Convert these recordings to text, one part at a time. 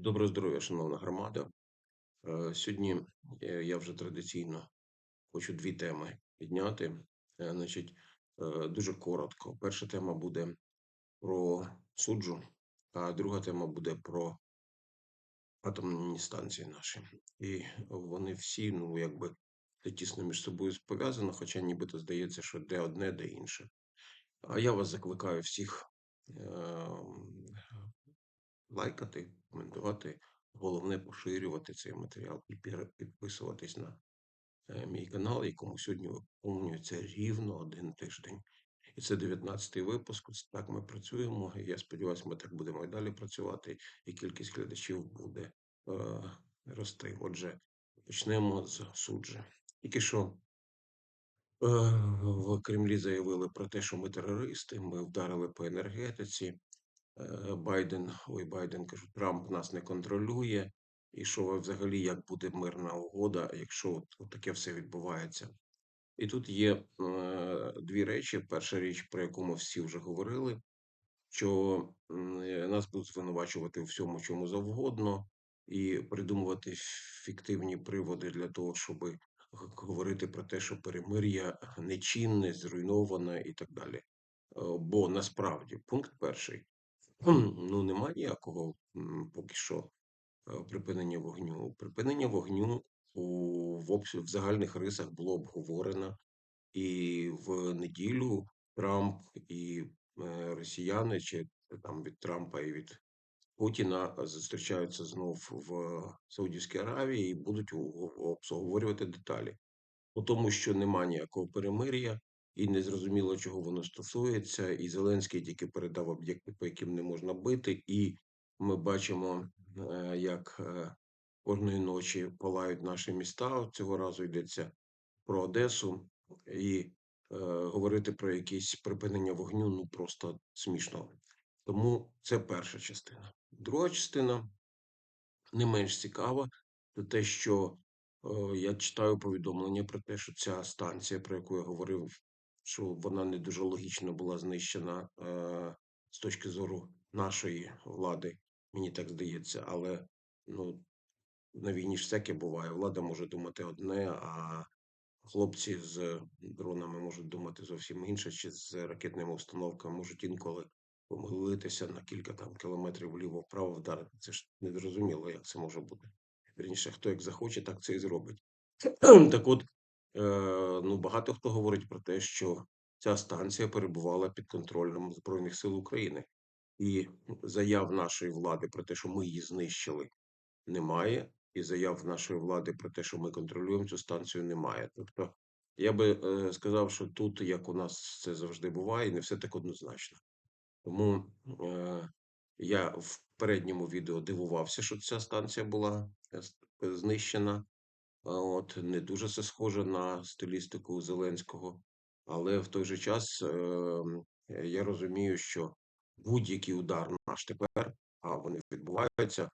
Доброго здоров'я, шановна громада. Е, Сьогодні е, я вже традиційно хочу дві теми підняти. Е, Значить, е, дуже коротко. Перша тема буде про суджу, а друга тема буде про атомні станції наші. І вони всі, ну, якби це тісно між собою пов'язано, хоча нібито здається, що де одне, де інше. А я вас закликаю всіх ем, лайкати, коментувати. Головне поширювати цей матеріал і підписуватись на е, мій канал, якому сьогодні виповнюється рівно один тиждень. І це 19-й випуск. Так ми працюємо. І я сподіваюся, ми так будемо і далі працювати, і кількість глядачів буде е, рости. Отже, почнемо з суджі. Тільки що е, в Кремлі заявили про те, що ми терористи, ми вдарили по енергетиці. Е, Байден, ой, Байден кажу, Трамп нас не контролює, і що взагалі як буде мирна угода, якщо от, от таке все відбувається. І тут є е, дві речі. Перша річ, про яку ми всі вже говорили, що е, нас будуть звинувачувати у всьому, чому завгодно, і придумувати фіктивні приводи для того, щоб говорити про те, що перемир'я нечинне, зруйноване і так далі. Е, Бо насправді пункт перший. Ну, нема ніякого поки що е, припинення вогню. Припинення вогню у в, в загальних рисах було обговорено, і в неділю Трамп і е, росіяни, чи там від Трампа і від Путіна зустрічаються знов в Саудівській Аравії і будуть обговорювати деталі. У тому, що нема ніякого перемир'я, і незрозуміло, чого воно стосується. І Зеленський тільки передав об'єкти, по яким не можна бити. І ми бачимо, е, як е, кожної ночі палають наші міста. Цього разу йдеться про Одесу, і е, говорити про якісь припинення вогню ну просто смішно. Тому це перша частина. Друга частина не менш цікава, це те, що е, я читаю повідомлення про те, що ця станція, про яку я говорив, що вона не дуже логічно була знищена е, з точки зору нашої влади, мені так здається, але ну, на війні ж всяке буває. Влада може думати одне, а хлопці з дронами можуть думати зовсім інше, чи з ракетними установками можуть інколи помилитися на кілька там кілометрів вліво-вправо вдарити. Це ж незрозуміло, як це може бути. Вірніше, хто як захоче, так це і зробить. Так от, ну багато хто говорить про те, що ця станція перебувала під контролем Збройних сил України, і заяв нашої влади про те, що ми її знищили, немає, і заяв нашої влади про те, що ми контролюємо цю станцію, немає. Тобто, я би е, сказав, що тут, як у нас це завжди буває, не все так однозначно. Тому е, я в передньому відео дивувався, що ця станція була е, е, знищена. От не дуже це схоже на стилістику Зеленського, але в той же час е, е, я розумію, що будь-який удар наш тепер, а вони відбуваються.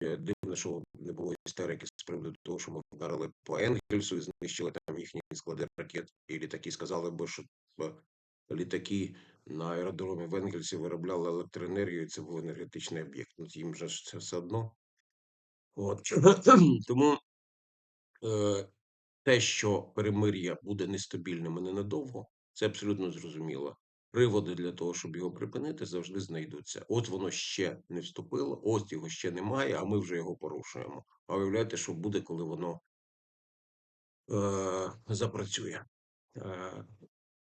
Дивно, що не було істерики з приводу того, що ми вдарили по Енгельсу і знищили там їхні склади ракет, і літаки сказали би, що літаки на аеродромі в Енгельсі виробляли електроенергію, і це був енергетичний об'єкт. Ну, їм же це все одно. От. Тому те, що перемир'я буде нестабільним і ненадовго, це абсолютно зрозуміло. Приводи для того, щоб його припинити, завжди знайдуться. От воно ще не вступило, ось його ще немає, а ми вже його порушуємо. А уявляєте, що буде, коли воно е, запрацює. Е,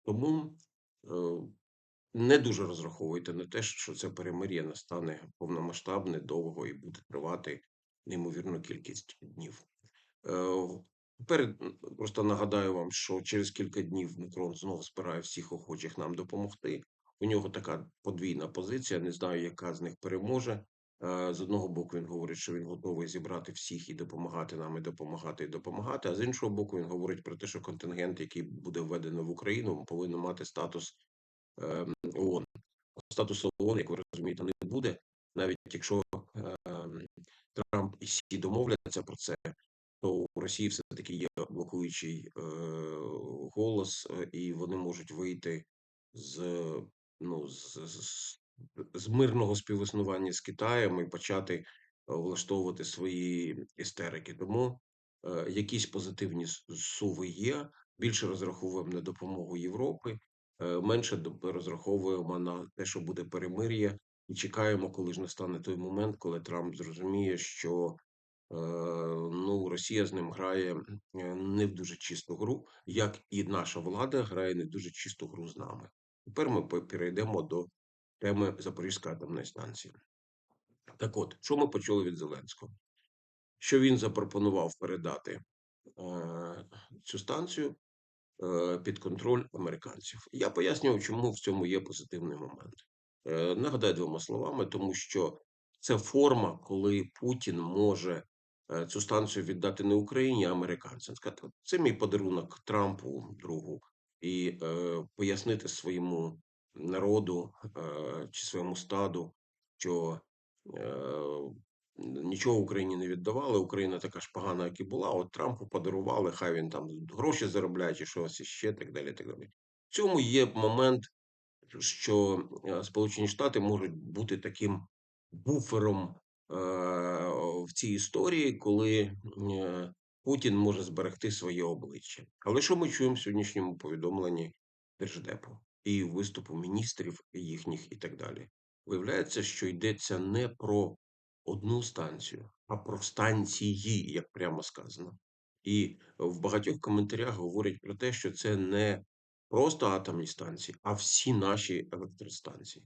тому е, не дуже розраховуйте на те, що це перемир'я настане повномасштабне, довго і буде тривати неймовірну кількість днів. Е, Перед просто нагадаю вам, що через кілька днів Макрон знову збирає всіх охочих нам допомогти. У нього така подвійна позиція. Не знаю, яка з них переможе. Е, З одного боку, він говорить, що він готовий зібрати всіх і допомагати нам, і допомагати, і допомагати. А з іншого боку, він говорить про те, що контингент, який буде введено в Україну, повинен мати статус е, ООН. Статусу ООН, як ви розумієте, не буде, навіть якщо е, Трамп і Сі домовляться про це, Росії все таки є блокуючий е, голос, е, і вони можуть вийти з ну з, з, з мирного співіснування з Китаєм і почати влаштовувати свої істерики. Тому е, якісь позитивні суви є. Більше розраховуємо на допомогу Європи, е, менше розраховуємо на те, що буде перемир'я, і чекаємо, коли ж настане той момент, коли Трамп зрозуміє, що е, ну, Росія з ним грає е, не в дуже чисту гру, як і наша влада грає не в дуже чисту гру з нами. Тепер ми перейдемо до теми Запорізької атомної станції. Так от, що ми почули від Зеленського? Що він запропонував передати е, цю станцію е, під контроль американців. Я пояснював, чому в цьому є позитивний момент. Е, нагадаю двома словами, тому що це форма, коли Путін може е, цю станцію віддати не Україні, а американцям. Сказати, це мій подарунок Трампу, другу, і е, пояснити своєму народу е, чи своєму стаду, що е, нічого Україні не віддавали. Україна така ж погана, як і була. От Трампу подарували, хай він там гроші заробляє, чи щось іще, так далі. Так далі. В цьому є момент, що е, Сполучені Штати можуть бути таким буфером е, в цій історії, коли е, Путін може зберегти своє обличчя. Але що ми чуємо в сьогоднішньому повідомленні Держдепу і виступу міністрів їхніх і так далі? Виявляється, що йдеться не про одну станцію, а про станції, як прямо сказано. І в багатьох коментарях говорять про те, що це не просто атомні станції, а всі наші електростанції.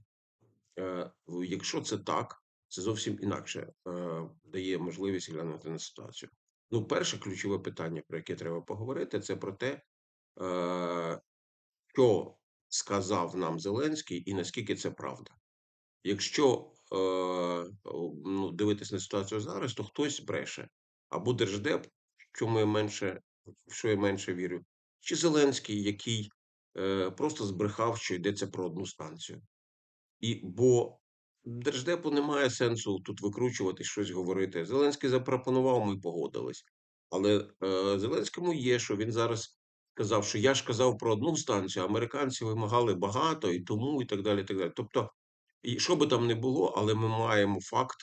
Е, Якщо це так, це зовсім інакше е, дає можливість глянути на ситуацію. Ну, перше ключове питання, про яке треба поговорити, це про те, е, що сказав нам Зеленський і наскільки це правда. Якщо е, ну, дивитись на ситуацію зараз, то хтось бреше. Або Держдеп, чому я менше, в що я менше вірю, чи Зеленський, який е, просто збрехав, що йдеться про одну станцію. І бо Держдепу немає сенсу тут викручувати щось говорити. Зеленський запропонував, ми погодились. Але е, Зеленському є, що він зараз казав, що я ж казав про одну станцію, американці вимагали багато і тому, і так далі. І так далі. Тобто, і що би там не було, але ми маємо факт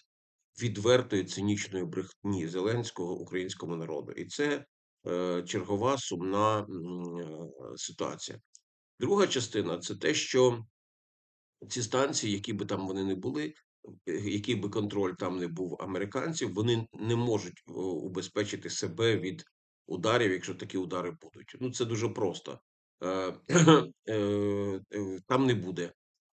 відвертої цинічної брехні Зеленського українському народу. І це е, чергова сумна е, ситуація. Друга частина це те, що ці станції, які би там вони не були, е, який би контроль там не був американців, вони не можуть убезпечити себе від ударів, якщо такі удари будуть. Ну це дуже просто. Е, е, е, Там не буде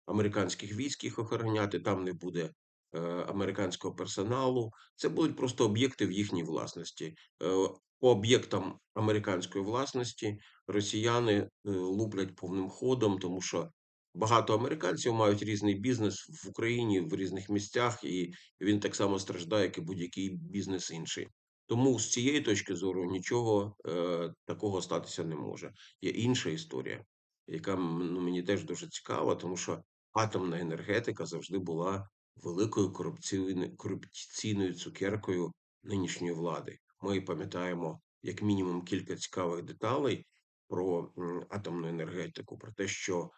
американських військ їх охороняти, там не буде е, американського персоналу. Це будуть просто об'єкти в їхній власності. Е, По об'єктам американської власності росіяни е, луплять повним ходом, тому що багато американців мають різний бізнес в Україні в різних місцях, і він так само страждає, як і будь-який бізнес інший. Тому з цієї точки зору нічого е, такого статися не може. Є інша історія, яка ну, мені теж дуже цікава, тому що атомна енергетика завжди була великою корупційною, корупційною цукеркою нинішньої влади. Ми пам'ятаємо як мінімум кілька цікавих деталей про атомну енергетику, про те, що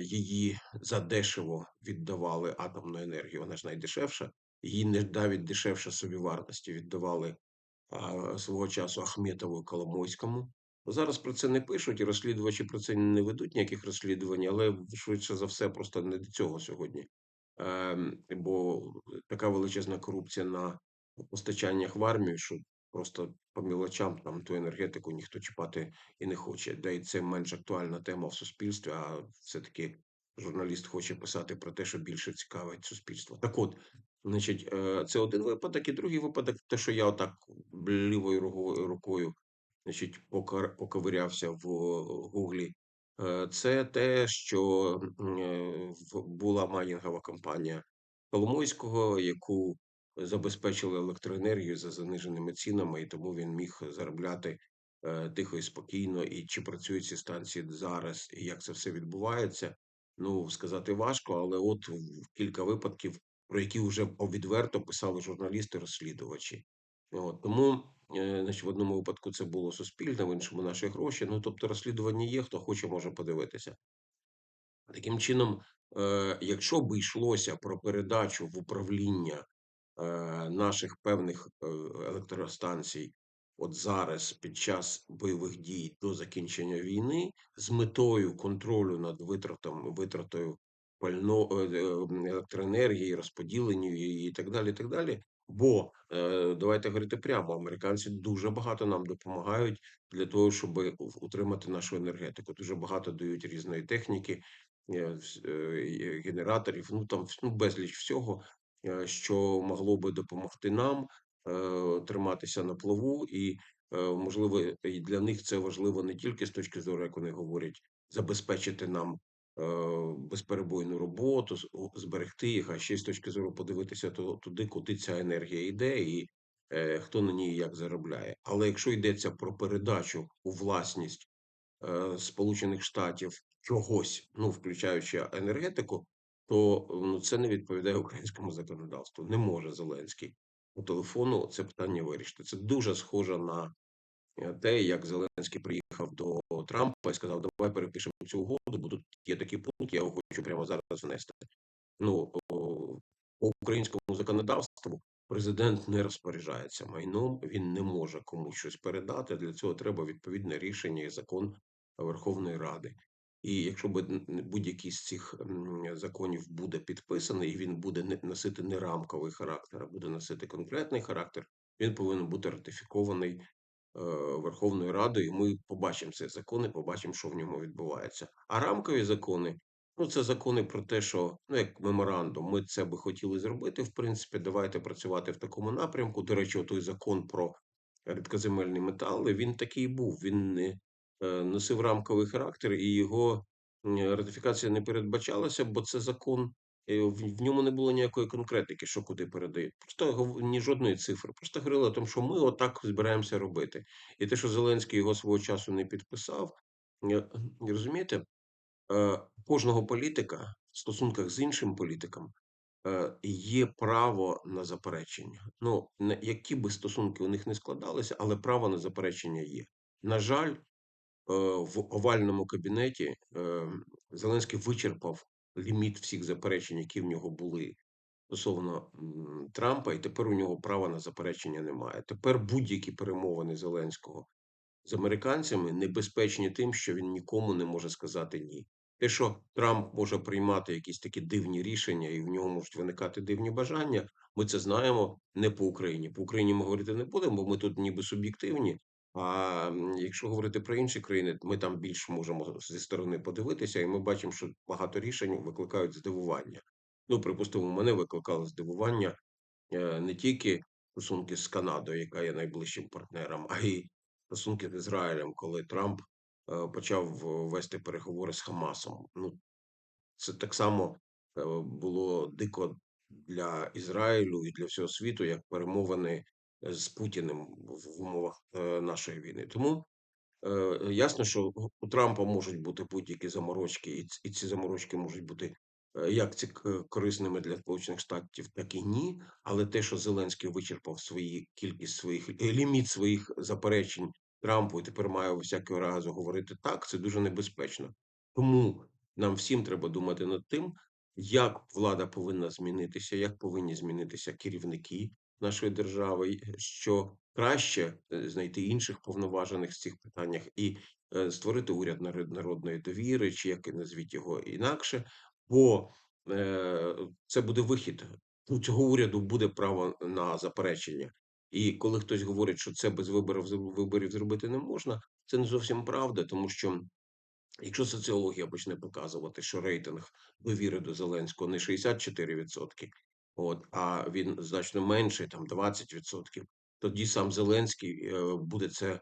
її задешево віддавали атомну енергію, вона ж найдешевша, її не навіть дешевше собівартості віддавали свого часу Ахметову і Коломойському. Зараз про це не пишуть, і розслідувачі про це не ведуть ніяких розслідувань, але швидше за все, просто не до цього сьогодні. Ем, бо така величезна корупція на постачаннях в армію, що просто по мілочам там ту енергетику ніхто чіпати і не хоче. Де й це менш актуальна тема в суспільстві, а все-таки журналіст хоче писати про те, що більше цікавить суспільство. Так от, значить, е, це один випадок, і другий випадок, те, що я отак лівою рукою значить, поковирявся в Гуглі. Е, Це те, що е, була майнінгова компанія Коломойського, яку забезпечили електроенергію за заниженими цінами, і тому він міг заробляти е, тихо і спокійно. І чи працюють ці станції зараз, і як це все відбувається, ну сказати важко, але от кілька випадків, про які вже відверто писали журналісти-розслідувачі. От, тому, е, значить, в одному випадку це було суспільне, в іншому наші гроші. Ну, тобто, розслідування є, хто хоче, може подивитися. Таким чином, е, якщо б йшлося про передачу в управління наших певних е, електростанцій от зараз під час бойових дій до закінчення війни з метою контролю над витратом, витратою пально, е, е, електроенергії, розподіленню її і так далі. і так далі. Бо е, давайте говорити прямо, американці дуже багато нам допомагають для того, щоб утримати нашу енергетику. Дуже багато дають різної техніки, е, е, генераторів, ну там ну, безліч всього, е, що могло би допомогти нам е, триматися на плаву, і е, можливо, і для них це важливо не тільки з точки зору, як вони говорять, забезпечити нам е, безперебойну роботу, зберегти їх, а ще з точки зору подивитися туди, куди ця енергія йде, і е, хто на ній як заробляє. Але якщо йдеться про передачу у власність е, Сполучених Штатів чогось, ну включаючи енергетику, то ну це не відповідає українському законодавству. Не може Зеленський по телефону це питання вирішити. Це дуже схоже на е, те, як Зеленський приїхав до Трампа і сказав: Давай перепишемо цю угоду, бо тут є такий пункт, я його хочу прямо зараз внести. Ну по українському законодавству президент не розпоряджається майном, він не може комусь щось передати. Для цього треба відповідне рішення і закон Верховної Ради. І якщо будь-який з цих законів буде підписаний, і він буде носити не рамковий характер, а буде носити конкретний характер, він повинен бути ратифікований е, Верховною Радою. І ми побачимо цей закон і побачимо, що в ньому відбувається. А рамкові закони Ну, це закони про те, що ну як меморандум, ми це би хотіли зробити. В принципі, давайте працювати в такому напрямку. До речі, той закон про рідкоземельні метали він такий був. Він не носив рамковий характер, і його ратифікація не передбачалася, бо це закон. е, В ньому не було ніякої конкретики, що куди передають. Просто ні жодної цифри. Просто говорили тому, що ми отак збираємося робити. І те, що Зеленський його свого часу не підписав, е, розумієте, е, кожного політика в стосунках з іншим політиком е, є право на заперечення. Ну, які би стосунки у них не складалися, але право на заперечення є. На жаль, е, в овальному кабінеті е, Зеленський вичерпав ліміт всіх заперечень, які в нього були стосовно Трампа, і тепер у нього права на заперечення немає. Тепер будь-які перемовини Зеленського з американцями небезпечні тим, що він нікому не може сказати ні. Те, що Трамп може приймати якісь такі дивні рішення, і в нього можуть виникати дивні бажання, ми це знаємо не по Україні. По Україні ми говорити не будемо, бо ми тут ніби суб'єктивні. А якщо говорити про інші країни, ми там більш можемо зі сторони подивитися, і ми бачимо, що багато рішень викликають здивування. Ну, припустимо, мене викликало здивування е, не тільки стосунки з Канадою, яка є найближчим партнером, а й стосунки з Ізраїлем, коли Трамп е, почав вести переговори з Хамасом. Ну, це так само е, було дико для Ізраїлю і для всього світу, як перемовини з Путіним в умовах е, нашої війни. Тому Е, ясно, що у Трампа можуть бути будь-які заморочки, і ці заморочки можуть бути е, як ці корисними для Сполучених Штатів, так і ні. Але те, що Зеленський вичерпав свої кількість своїх е, ліміт своїх заперечень Трампу, і тепер має всякого разу говорити так, це дуже небезпечно. Тому нам всім треба думати над тим, як влада повинна змінитися, як повинні змінитися керівники нашої держави, що краще е, знайти інших повноважених в цих питаннях і е, створити уряд народної довіри, чи як і назвіть його інакше, бо е, це буде вихід. У цього уряду буде право на заперечення. І коли хтось говорить, що це без виборів виборів зробити не можна, це не зовсім правда, тому що Якщо соціологія почне показувати, що рейтинг довіри до Зеленського не 64%, от, а він значно менший, там 20%, тоді сам Зеленський е, буде це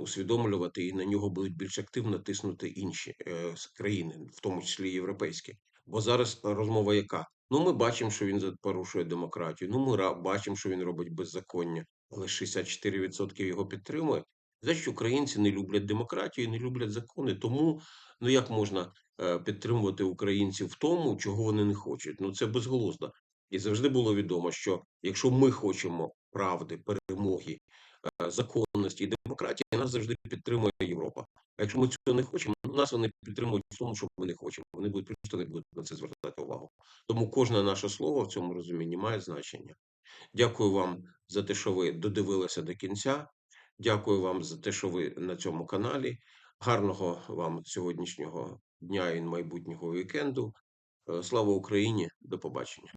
усвідомлювати, і на нього будуть більш активно тиснути інші е, країни, в тому числі європейські. Бо зараз розмова яка? Ну, ми бачимо, що він порушує демократію. Ну, ми бачимо, що він робить беззаконня, але 64% його підтримує. Значить, українці не люблять демократію, не люблять закони. Тому ну як можна е, підтримувати українців в тому, чого вони не хочуть? Ну це безглуздо. І завжди було відомо, що якщо ми хочемо правди, перемоги, е, законності і демократії, нас завжди підтримує Європа. А якщо ми цього не хочемо, нас вони підтримують в тому, що ми не хочемо. Вони будуть просто не будуть на це звертати увагу. Тому кожне наше слово в цьому розумінні має значення. Дякую вам за те, що ви додивилися до кінця. Дякую вам за те, що ви на цьому каналі. Гарного вам сьогоднішнього дня і майбутнього вікенду. Е, Слава Україні! До побачення.